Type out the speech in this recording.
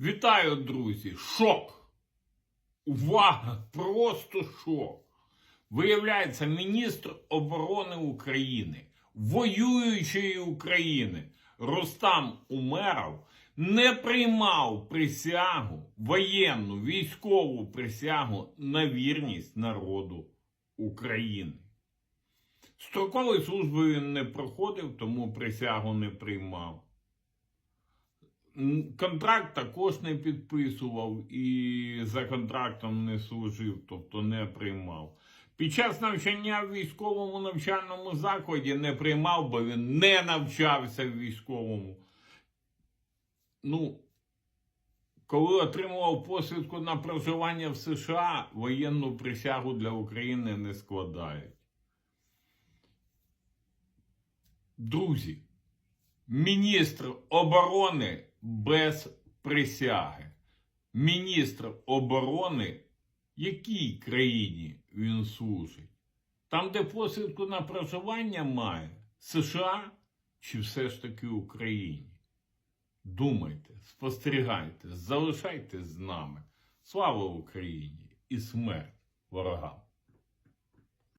Вітаю, друзі! Шок! Увага! Просто шок! Виявляється, міністр оборони України, воюючої України Рустам Умеров не приймав присягу, воєнну військову присягу на вірність народу України. Строкової служби він не проходив, тому присягу не приймав. Контракт також не підписував і за контрактом не служив, тобто не приймав. Під час навчання в військовому навчальному закладі не приймав, бо він не навчався в військовому. Ну, коли отримував посвідку на проживання в США, воєнну присягу для України не складають. Друзі, міністр оборони без присяги. Міністр оборони, якій країні він служить? Там, де посвідку на проживання має США чи все ж таки Україні? Думайте, спостерігайте, залишайтесь з нами. Слава Україні і смерть ворогам!